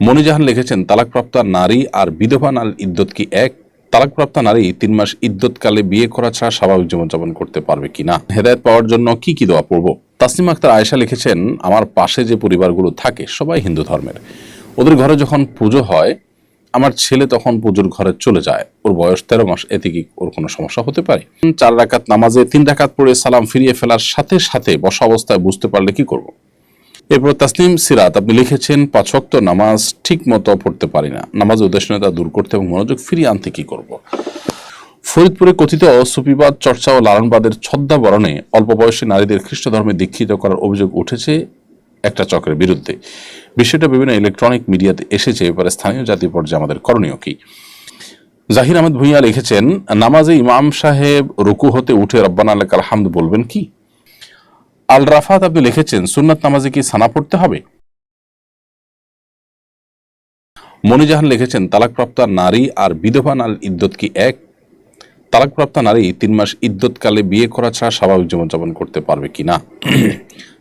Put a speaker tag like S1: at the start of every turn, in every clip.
S1: মনিজাহান লিখেছেন, তালাকপ্রাপ্তা নারী আর বিধবা নারীর ইদ্যত কি এক? তালাকপ্রাপ্তা নারী তিন মাস ইদ্যতকালে বিয়ে করা ছাড়া স্বাভাবিক জীবনযাপন করতে পারবে কিনা হেদায়ত পাওয়ার জন্য কি কি দোয়া পড়ব? তাসনিম আক্তার আয়েশা লিখেছেন, আমার পাশে যে পরিবারগুলো থাকে সবাই হিন্দু ধর্মের। ওদের ঘরে যখন পুজো হয়, আমার ছেলে তখন পুজোর ঘরে চলে যায়। ওর বয়স তেরো মাস, এতে কি ওর কোনো সমস্যা হতে পারে? চার রাকাত নামাজে তিন রাকাত পড়ে সালাম ফিরিয়ে ফেলার সাথে সাথে বসা অবস্থায় বুঝতে পারলে কি করব? এরপর তাসলিম সিরাত, আপনি লিখেছেন, পাঁচ ওয়াক্ত নামাজ ঠিক মতো পড়তে পারি না। নামাজ উদ্দেশ্যতা দূর করতে এবং মনোযোগ ফিরিয়ে আনতে কি করব? ফরিদপুরে কথিত সুফিবাদ চর্চা ও লালনবাদের ছদ্মাবরণে অল্প বয়সী নারীদের খ্রিস্ট ধর্মে দীক্ষিত করার অভিযোগ উঠেছে একটা চক্রের বিরুদ্ধে। বিষয়টা বিভিন্ন ইলেকট্রনিক মিডিয়াতে এসেছে, এবারে স্থানীয় জাতীয় পর্যায়ে আমাদের করণীয় কি? জাহির আহমেদ ভুইয়া লিখেছেন, নামাজে ইমাম সাহেব রুকু হতে উঠে রব্বান আলাকাল হামদ বলবেন কি? আল রাফাত আপনি লিখেছেন, সুন্নাত নামাজে কি সানা পড়তে হবে? মনিজাহান লিখেছেন, তালাকপ্রাপ্তা নারী আর বিধবা নারীর ইদ্যত কি এক? তালাকপ্রাপ্তা নারী তিন মাস ইদ্যতকালে বিয়ে করা ছাড়া স্বাভাবিক জীবনযাপন করতে পারবে কি না?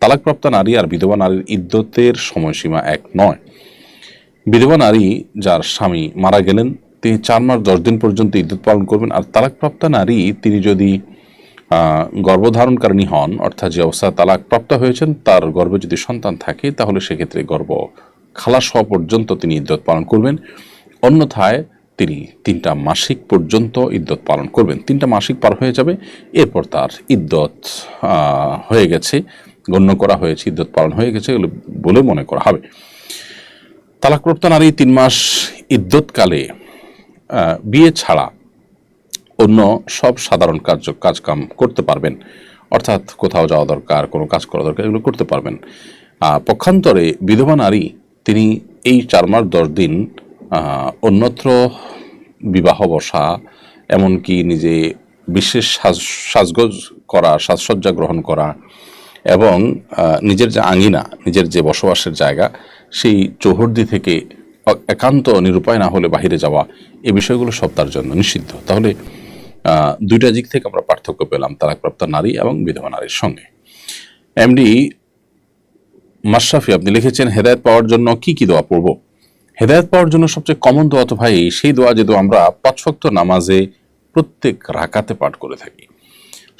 S1: তালাকপ্রাপ্তা নারী আর বিধবা নারীর ইদ্যতের সময়সীমা এক নয়। বিধবা নারী যার স্বামী মারা গেলেন, তিনি চার মাস দশ দিন পর্যন্ত ইদ্যুৎ পালন করবেন, আর তালাকপ্রাপ্তা নারী, তিনি যদি গর্ভধারণকারিণী হন, অর্থাৎ যে অবস্থা তালাক প্রাপ্ত হয়েছেন, তার গর্ভে যদি সন্তান থাকে, তাহলে সেক্ষেত্রে গর্ভ খালাস হওয়া পর্যন্ত তিনি ইদ্যত পালন করবেন। অন্যথায় তিনি তিনটা মাসিক পর্যন্ত ইদ্যত পালন করবেন। তিনটা মাসিক পার হয়ে যাবে, এরপর তার ইদ্যত হয়ে গেছে, গণ্য করা হয়েছে ইদ্যত পালন হয়ে গেছে এগুলো বলে মনে করা হবে। তালাকপ্রাপ্ত নারী তিন মাস ইদ্যতকালে বিয়ে ছাড়া অন্য সব সাধারণ কার্য, কাজকাম করতে পারবেন। অর্থাৎ কোথাও যাওয়া দরকার, কোনো কাজ করা দরকার, এগুলো করতে পারবেন। পক্ষান্তরে বিধবা নারী, তিনি এই চার মাস দশ দিন অন্যত্র বিবাহ বসা, এমনকি নিজে বিশেষ সাজ, সাজগোজ করা, সাজসজ্জা গ্রহণ করা এবং নিজের যে আঙিনা, নিজের যে বসবাসের জায়গা, সেই চৌহর্দি থেকে একান্ত নিরুপায় না হলে বাহিরে যাওয়া এই বিষয়গুলো সব তার জন্য নিষিদ্ধ। তাহলে দুইটা দিক থেকে আমরা পার্থক্য পেলাম, তালাকপ্রাপ্ত নারী এবং বিধবা নারীর সঙ্গে। এমডি মাশরাফি, আপনি লিখেছেন, হেদায়ত পাওয়ার জন্য কি কি দোয়া পড়ব? হেদায়ত পাওয়ার জন্য সবচেয়ে কমন দোয়া তো ভাই, সেই দোয়া যে আমরা পাঁচ ওয়াক্ত নামাজে প্রত্যেক রাকাতে পাঠ করে থাকি।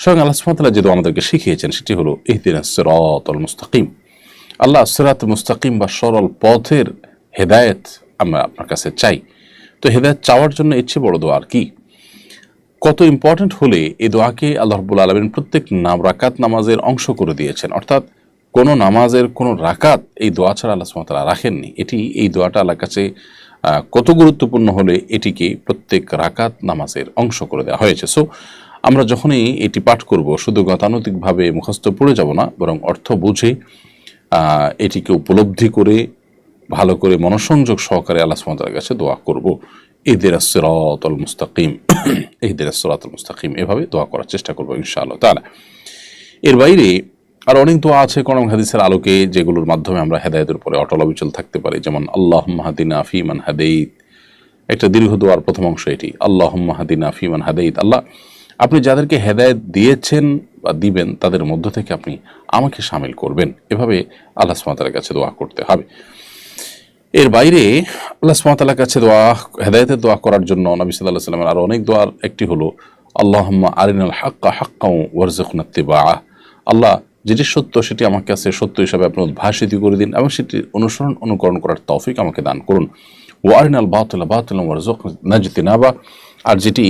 S1: স্বয়ং আল্লাহ সুবহানাহু যে দোয়া আমাদেরকে শিখিয়েছেন, সেটি হলো ইহদিনাস সিরাতাল মুস্তাকিম। আল্লাহ সিরাত মুস্তাকিম বা সরল পথের হেদায়েত আমরা আপনার কাছে চাই। তো হেদায়েত চাওয়ার জন্য ইচ্ছে বড় দোয়া আর কি? কত ইম্পর্ট্যান্ট হলে এই দোয়াকে আল্লাহ রব্বুল আলমিন প্রত্যেক নাম রাকাত নামাজের অংশ করে দিয়েছেন। অর্থাৎ কোনো নামাজের কোনো রাকাত এই দোয়া ছাড়া আল্লাহ তাআলা রাখেননি। এটি এই দোয়াটা আল্লাহর কাছে কত গুরুত্বপূর্ণ হলে এটিকে প্রত্যেক রাকাত নামাজের অংশ করে দেওয়া হয়েছে। সো আমরা যখনই এটি পাঠ করব, শুধু গতানুতিকভাবে মুখস্থ পড়ে যাব না, বরং অর্থ বুঝে এটিকে উপলব্ধি করে, ভালো করে মনোসংযোগ সহকারে আল্লাহ সুবহানাহু কাছে দোয়া করব। ঈদের সিরাতুল মুস্তাকিম ঈদের সিরাতুল মুস্তাকিম। এভাবে দোয়া করার চেষ্টা করব ইনশাআল্লাহ তাআলা। এর বাইরে আর অনেক দোয়া আছে কোরআন হাদিসের আলোকে, যেগুলোর মাধ্যমে আমরা হেদায়েতের উপরে অটল অবিচল থাকতে পারি। যেমন আল্লাহ মাহাদিনা ফিমান হাদাইত। একটা দীর্ঘ দোয়ার প্রথম অংশ এটি আল্লাহ মাহাদিনা ফিমান হাদাইত। আল্লাহ, আপনি যাদেরকে হেদায়েত দিয়েছেন বা দিবেন, তাদের মধ্য থেকে আপনি আমাকে সামিল করবেন। এভাবে আল্লাহ সুবহানাহু কাছে দোয়া করতে হবে। এর বাইরে আল্লাহ সুবহানাহু কাছে দোয়া, হেদায়েতের দোয়া করার জন্য নবী আলাইহি সাল্লামের আরও অনেক দোয়ার একটি হলো, আল্লাহুম্মা আরিনাল হাক্কা হাক্কাও ওয়ারযুকনা বা আল্লাহ যেটি সত্য সেটি আমার কাছে সত্য হিসাবে আপনি উদ্ভাসিত করে দিন এবং সেটি অনুসরণ, অনুকরণ করার তৌফিক আমাকে দান করুন। ওয়ারিনাল বাতিলা বাতিলা ওয়ারযুকনা, নাজতিনাবা। আর যেটি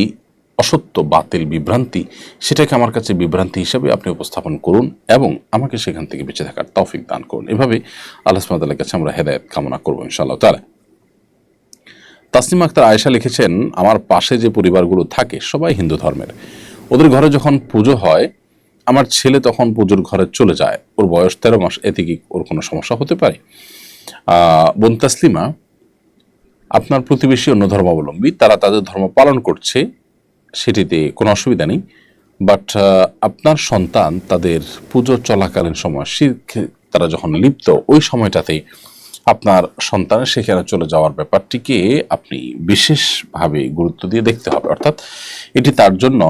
S1: অসত্য, বাতিল বিভ্রান্তি, সেটাকে আমার কাছে বিভ্রান্তি হিসাবে আপনি উপস্থাপন করুন এবং আমাকে সেখান থেকে বেঁচে থাকার তৌফিক দান করুন। এভাবে আল্লাহ সুবহানাহু কাছে আমরা হেদায়েত কামনা করব ইনশাআল্লাহ তাআলা। তাসনিম আক্তার আয়েশা লিখেছেন, আমার পাশে যে পরিবারগুলো থাকে সবাই হিন্দু ধর্মের। ওদের ঘরে যখন পুজো হয়, আমার ছেলে তখন পুজোর ঘরে চলে যায়। ওর বয়স তেরো মাস, এতে কি ওর কোনো সমস্যা হতে পারে? বোন তাসলিমা আপনার প্রতিবেশী অন্য ধর্মাবলম্বী, তারা তাদের ধর্ম পালন করছে সেটিতে কোনো অসুবিধা নেই। বাট আপনার সন্তান তাদের পুজো চলাকালীন সময় শির্ক তারা যখন লিপ্ত, ওই সময়টাতে আপনার সন্তানের সেখানে চলে যাওয়ার ব্যাপারটিকে আপনি বিশেষভাবে গুরুত্ব দিয়ে দেখতে হবে। অর্থাৎ এটি তার জন্য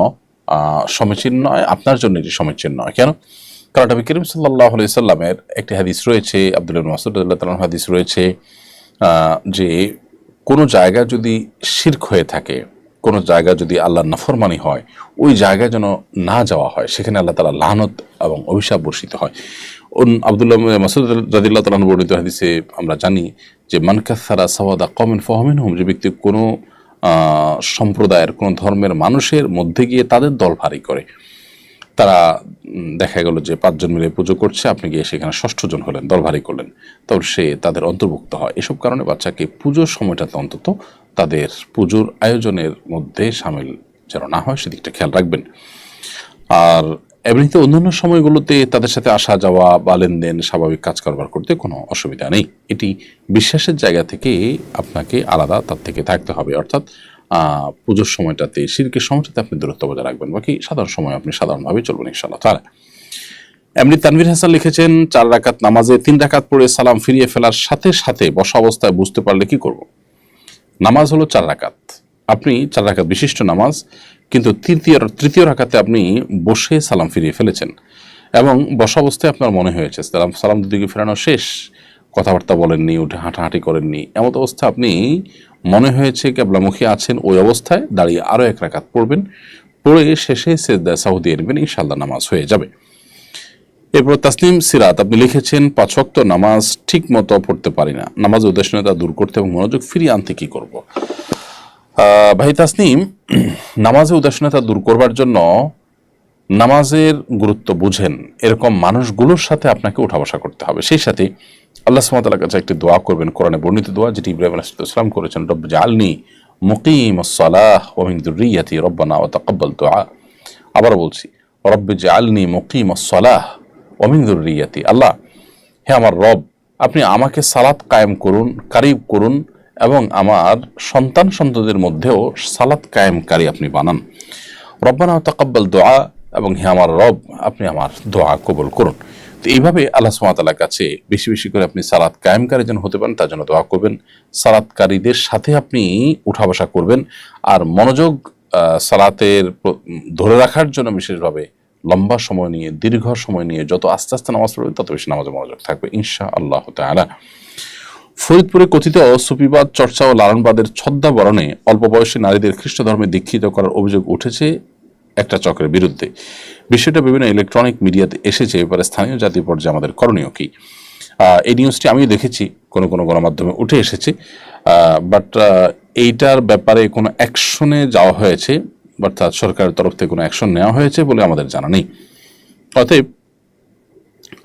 S1: সমীচীন নয়, আপনার জন্য এটি সমীচীন নয়। কেন? কারণ নবী করিম সাল্লাহ সাল্লামের একটি হাদিস রয়েছে, আব্দুল মাসুদ তালান হাদিস রয়েছে যে কোনো জায়গা যদি শির্ক হয়ে থাকে কোনো জায়গা যদি আল্লাহ নফরমানি হয়, ওই জায়গায় যেন না যাওয়া হয়, সেখানে আল্লাহ তালা লানত এবং অভিশাপ বর্ষিত হয়। আবদুল্লাহ মাসুদ রাদিল্লাহ তালন বর্ণিত হাদিসে আমরা জানি যে মানকাসারা সওয়াদা কমেন ফহমেন হোম যে ব্যক্তি কোনো সম্প্রদায়ের, কোনো ধর্মের মানুষের মধ্যে গিয়ে তাদের দল ভারী করে। তারা দেখা গেল যে পাঁচজন মিলে পুজো করছে, আপনি গিয়ে সেখানে ষষ্ঠ জন হলেন দল ভারী করলেন। তখন সে তাদের অন্তর্ভুক্ত হয়। এসব কারণে বাচ্চাকে পুজোর সময়টাতে অন্তত তাদের পুজোর আয়োজনের মধ্যে সামিল যেন না হয়, সেদিকটা খেয়াল রাখবেন। আর এমনিতে অন্যান্য সময়গুলোতে তাদের সাথে আসা যাওয়া বা লেনদেন, স্বাভাবিক কাজ কারবার করতে কোনো অসুবিধা নেই। এটি বিশ্বাসের জায়গা থেকে আপনাকে আলাদা তার থেকে থাকতে হবে। অর্থাৎ পুজোর সময়টাতে শিরকের সময়টাতে আপনি দূরত্ব বজায় রাখবেন। বাকি সাধারণ সময় আপনি সাধারণভাবে চলবেন, ইনশাআল্লাহ। তাহলে, এমনি তানভীর হাসান লিখেছেন, চার রাকাত নামাজে তিন রাকাত পড়ে সালাম ফিরিয়ে ফেলার সাথে সাথে বসা অবস্থায় বুঝতে পারলে কি করব? নামাজ হলো চার রাকাত। আপনি চার রাকাত বিশিষ্ট নামাজ, কিন্তু তৃতীয় তৃতীয় রাকাতে আপনি বসে সালাম ফিরিয়ে ফেলেছেন। এবং বসা অবস্থায় আপনার মনে হয়েছে, সালাম সালাম দুদিকে ফেরানো শেষ, কথাবার্তা বলেননি, উঠে হাঁটাহাঁটি করেননি এমন অবস্থা আপনি মনে হয়েছে কেবলামুখী আছেন ওই অবস্থায়, দাঁড়িয়ে আরও এক রাকাত পড়বেন, পড়ে শেষে সেদা সাউদি এনবেন ইনশাল্লাহ নামাজ হয়ে যাবে। এরপর তাসলিম সিরাত, আপনি লিখেছেন, পাঁচ ওয়াক্ত নামাজ ঠিক মতো পড়তে পারি না। নামাজ উদ্দেশ্যতা দূর করতে এবং মনোযোগ ফিরিয়ে আনতে কি করব? ভাই তাসনিম, নামাজে উদাসীনতা দূর করবার জন্য নামাজের গুরুত্ব বুঝেন। এরকম মানুষগুলোর সাথে আপনাকে উঠা বসা করতে হবে। সেই সাথে আল্লাহ সুমতালার কাছে একটি দোয়া করবেন, কোরআনে বর্ণিত দোয়া যেটি ইব্রাহিম আলাইসালাম করেছেন রব জালনি মুকিম সালাহ ওমিন দুরিয়াতি রব্বানা ও তাকাব্বাল দোয়া আবার বলছি, রব্বে জালনি মুকিম সালাহ ওমিন দুরিয়াতি আল্লাহ, হে আমার রব, আপনি আমাকে সালাত কায়েম করুন কারিব করুন এবং আমার সন্তান সন্ততির মধ্যেও সালাত কায়েমকারী আপনি বানান। রব্বানা ও তাকাব্বাল দোয়া এবং হে আমার রব, আপনি আমার দোয়া কবুল করুন। তো এইভাবে আল্লাহ সুমাতালার কাছে বেশি বেশি করে আপনি সালাত কায়েমকারী যেন হতে পারেন, তার জন্য দোয়া করবেন। সালাতকারীদের সাথে আপনি উঠা বসা করবেন আর মনোযোগ সালাতের ধরে রাখার জন্য বিশেষভাবে লম্বা সময় নিয়ে, দীর্ঘ সময় নিয়ে যত আস্তে আস্তে নামাজ পড়বেন, তত বেশি নামাজে মনোযোগ থাকবে ইনশা আল্লাহ তাআলা। ফরিদপুরে কথিত সুফিবাদ, চর্চা ও লালনবাদের ছদ্মাবরণে অল্প বয়সী নারীদের খ্রিস্ট ধর্মে দীক্ষিত করার অভিযোগ উঠেছে। একটা চক্রের বিরুদ্ধে। বিষয়টা বিভিন্ন ইলেকট্রনিক মিডিয়াতে এসেছে, এবারে স্থানীয় জাতীয় পর্যায়ে আমাদের করণীয় কি? এই নিউজটি আমিও দেখেছি, কোনো কোনো গণমাধ্যমে উঠে এসেছে। বাট এইটার ব্যাপারে কোনো অ্যাকশনে যাওয়া হয়েছে অর্থাৎ সরকারের তরফ থেকে কোনো অ্যাকশন নেওয়া হয়েছে বলে আমাদের জানা নেই। অতএব,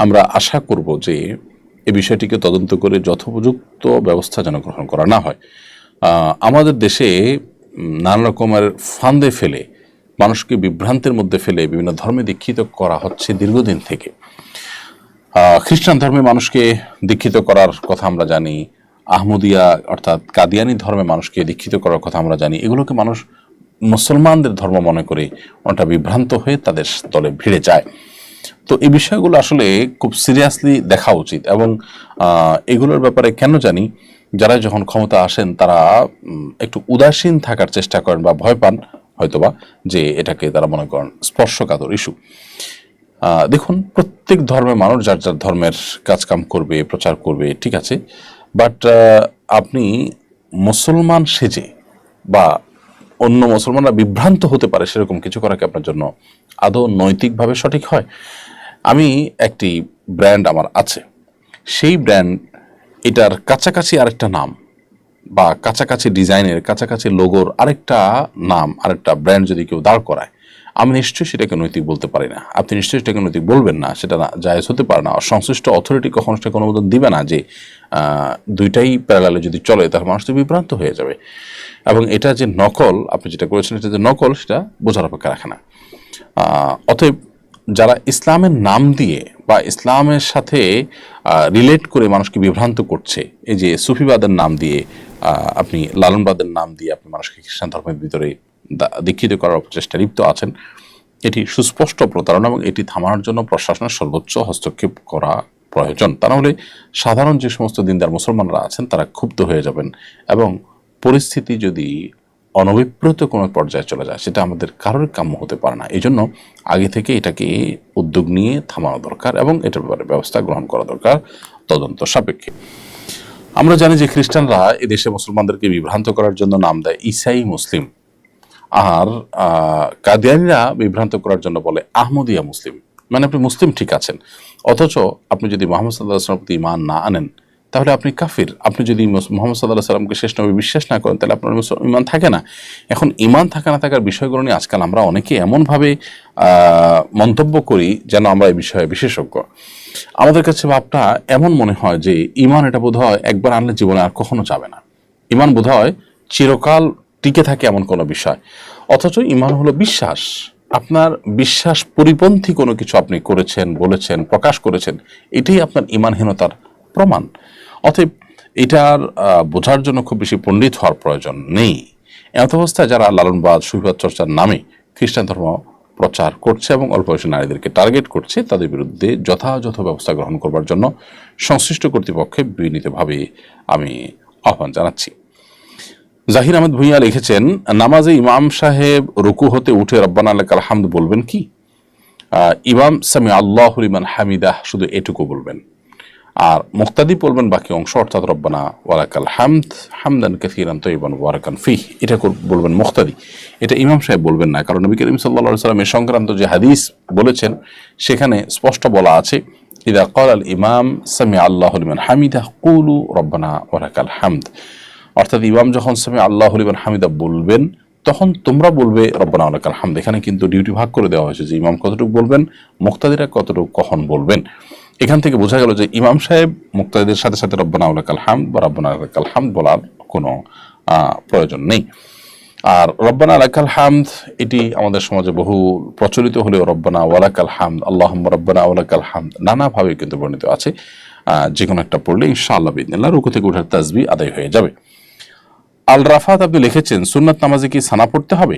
S1: আমরা আশা করব যে এই বিষয়টিকে তদন্ত করে যথোপযুক্ত ব্যবস্থা যেন গ্রহণ করা না হয়। আমাদের দেশে নানা রকমের ফান্দে ফেলে মানুষকে বিভ্রান্তের মধ্যে ফেলে বিভিন্ন ধর্মে দীক্ষিত করা হচ্ছে দীর্ঘদিন থেকে। খ্রিস্টান ধর্মে মানুষকে দীক্ষিত করার কথা আমরা জানি, আহমদিয়া অর্থাৎ কাদিয়ানি ধর্মে মানুষকে দীক্ষিত করার কথা আমরা জানি, এগুলোকে মানুষ মুসলমানদের ধর্ম মনে করে অনেকটা বিভ্রান্ত হয়ে তাদের দলে ভিড়ে যায়। তো এই বিষয়গুলো আসলে খুব সিরিয়াসলি দেখা উচিত এবং এগুলোর ব্যাপারে কেন জানি, যারা যখন ক্ষমতা আসেন তারা একটু উদাসীন থাকার চেষ্টা করেন বা ভয় পান। হয়তোবা, যে এটাকে তারা মনে করেন স্পর্শকাতর ইস্যু দেখুন, প্রত্যেক ধর্মের মানুষ যার যার ধর্মের কাজকাম করবে, প্রচার করবে, ঠিক আছে? বাট আপনি মুসলমান সেজে বা অন্য মুসলমানরা বিভ্রান্ত হতে পারে সেরকম কিছু করা কি আপনার জন্য আদৌ নৈতিকভাবে সঠিক হয়? আমি একটি ব্র্যান্ড আমার আছে। সেই ব্র্যান্ড এটার কাছাকাছি আরেকটা নাম। বা কাছাকাছি ডিজাইনের, কাছাকাছি লোগোর আরেকটা নাম, আরেকটা ব্র্যান্ড যদি কেউ দাঁড় করায়, আমি নিশ্চয়ই সেটাকে নৈতিক বলতে পারি না। আপনি নিশ্চয়ই সেটাকে নৈতিক বলবেন না, সেটা জায়েজ হতে পারে না। সংশ্লিষ্ট অথরিটি কখনো সেটাকে অনুমোদন দিবে না যে দুইটাই প্যারালালে যদি চলে, তাহলে মানুষ তো বিভ্রান্ত হয়ে যাবে। এবং এটা যে নকল, আপনি যেটা করেছেন, এটা যে নকল, সেটা বোঝার অপেক্ষা রাখে না। অতএব যারা ইসলামের নাম দিয়ে বা ইসলামের সাথে রিলেট করে মানুষকে বিভ্রান্ত করছে, এই যে সুফিবাদের নাম দিয়ে আপনি লালনবাদের নাম দিয়ে আপনি মানুষকে খ্রিস্টান ধর্মের ভিতরে দীক্ষিত করার চেষ্টা লিপ্ত আছেন। এটি সুস্পষ্ট প্রতারণা এবং এটি থামানোর জন্য প্রশাসনের সর্বোচ্চ হস্তক্ষেপ করা প্রয়োজন। তা নাহলে সাধারণ যে সমস্ত দিনদার মুসলমানরা আছেন, তারা ক্ষুব্ধ হয়ে যাবেন এবং পরিস্থিতি যদি অনভিপ্রেত কোনো পর্যায়ে চলে যায়, সেটা আমাদের কারোর কাম্য হতে পারে না। এই জন্য আগে থেকে এটাকে উদ্যোগ নিয়ে থামানো দরকার এবং এটার ব্যাপারে ব্যবস্থা গ্রহণ করা দরকার তদন্ত সাপেক্ষে। আমরা জানি যে খ্রিস্টানরা এদেশে মুসলমানদেরকে বিভ্রান্ত করার জন্য নাম দেয় ইসাই মুসলিম। আর কাদিয়ানিরা বিভ্রান্ত করার জন্য বলে আহমদিয়া মুসলিম। মানে আপনি মুসলিম ঠিক আছেন। অথচ আপনি যদি মোহাম্মদ সাল্লাহ আসলামের প্রতি ইমান না আনেন তাহলে আপনি কাফির। আপনি যদি মোহাম্মদ সাল্লাহ সাল্লামকে শেষ নবী বিশ্বাস না করেন, তাহলে আপনার ইমান থাকে না। এখন ইমান থাকা না থাকার বিষয়গুলো নিয়ে আজকাল আমরা অনেকে এমনভাবে মন্তব্য করি যেন আমরা এই বিষয়ে বিশেষজ্ঞ। আমাদের কাছে ভাবটা এমন মনে হয় যে ইমান এটা বোধ হয় একবার আনলে জীবনে আর কখনো যাবে না। ইমান বোধ হয় চিরকাল টিকে থাকে এমন কোনো বিষয়। অথচ ইমান হলো বিশ্বাস। আপনার বিশ্বাস পরিপন্থী কোনো কিছু আপনি করেছেন, বলেছেন, প্রকাশ করেছেন, এটাই আপনার ইমানহীনতার প্রমাণ। অতএব এটার বোঝার জন্য খুব বেশি পণ্ডিত হওয়ার প্রয়োজন নেই। এমত অবস্থায় যারা লালনবাদ সুবিবাদ চর্চার নামে খ্রিস্টান ধর্ম প্রচার করছে এবং অল্প বয়সী নারীদেরকে টার্গেট করছে, তাদের বিরুদ্ধে যথাযথ ব্যবস্থা গ্রহণ করবার জন্য সংশ্লিষ্ট কর্তৃপক্ষে বিনীতভাবে আমি আহ্বান জানাচ্ছি। জাহির আহমেদ ভুইয়া লিখেছেন, নামাজে ইমাম সাহেব রুকু হতে উঠে রব্বানা আলাকাল হামদ বলবেন কি? ইমাম সামি আল্লাহ ইমান হামিদাহ, শুধু এটুকু বলবেন। আর মুক্তাদি বলবেন বাকি অংশ, অর্থাৎ রব্বানা ওয়ারাকাল হামদ, হামদান কাসিরান তৈবান ওয়ারাকান ফি এটা বলবেন মুক্তাদি। এটা ইমাম সাহেব বলবেন না, কারণ নবী করিম সাল্লা সাল্লাম সংক্রান্ত যে হাদিস বলেছেন, সেখানে স্পষ্ট বলা আছে, ইদা কল আল ইমাম সামি আল্লাহ লিমান হামিদা কুলু রব্বানা ওয়ারাকাল হামদ। অর্থাৎ ইমাম যখন সামি আল্লাহ লিমান হামিদা বলবেন, তখন তোমরা বলবে রব্বানা আলাকাল হামদ। এখানে কিন্তু ডিউটি ভাগ করে দেওয়া হয়েছে যে ইমাম কতটুকু বলবেন, মুক্তাদিরা কতটুকু কখন বলবেন। এখান থেকে বোঝা গেল যে ইমাম সাহেব মুক্তাদিদের সাথে সাথে রব্বানা আলাকাল হামদ বা রব্বানা আলাকাল হামদ বলার কোনো প্রয়োজন নেই। আর রব্বানা আলাকাল হামদ, এটি আমাদের সমাজে বহু প্রচলিত হলেও রব্বানা ওয়ালাকাল হামদ আল্লাহ রব্বানা ওয়ালাকাল হামদ নানাভাবে কিন্তু বর্ণিত আছে। যে কোনো একটা পড়লে ইনশাআল্লাহ বিদিনাল্লাহ রুকু থেকে উঠার তাজবি আদায় হয়ে যাবে। আল রাফাত আপনি লিখেছেন, সুন্নাত নামাজে কি সানা পড়তে হবে?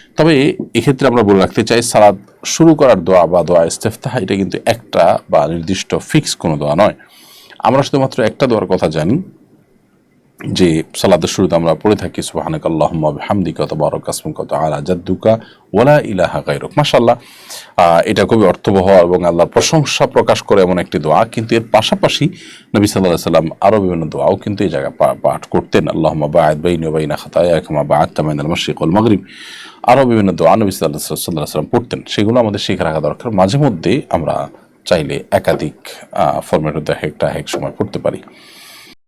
S1: তবে এক্ষেত্রে আমরা বলে রাখতে চাই, সালাদ শুরু করার দোয়া বা দোয়া ইস্তেফতাহ, এটা কিন্তু একটা বা নির্দিষ্ট ফিক্স কোনো দোয়া নয়। আমরা শুধুমাত্র একটা দোয়ার কথা জানি যে সালাদের শুরুতে আমরা পড়ে থাকি সুবাহানাক আল্লাহুম্মা বিহামদিকা তাবারাক আসমুকা তাআলা জাদ্দুকা ওলা ইলাহা গায়রুক। মাশাআল্লাহ আহ, এটা খুবই অর্থবহ এবং আল্লাহর প্রশংসা প্রকাশ করে এমন একটি দোয়া। কিন্তু এর পাশাপাশি নবী আলাইহি সাল্লাম আরও বিভিন্ন দোয়াও কিন্তু এই জায়গায় পাঠ করতেন। আল্লাহুম্মা বা'আদ বাইনি বাইনা খাতায়া কামা বা'আদতা বাইনাল মাশরিক ওয়াল মাগরিব। আরও বিভিন্ন দোয়া নবী সাল্লাল্লাহু আলাইহি সাল্লাম পড়তেন। সেগুলো আমাদের শিখে রাখা দরকার। মাঝে মধ্যে আমরা চাইলে একাধিক ফরম্যাট এক একটা এক সময় পড়তে পারি।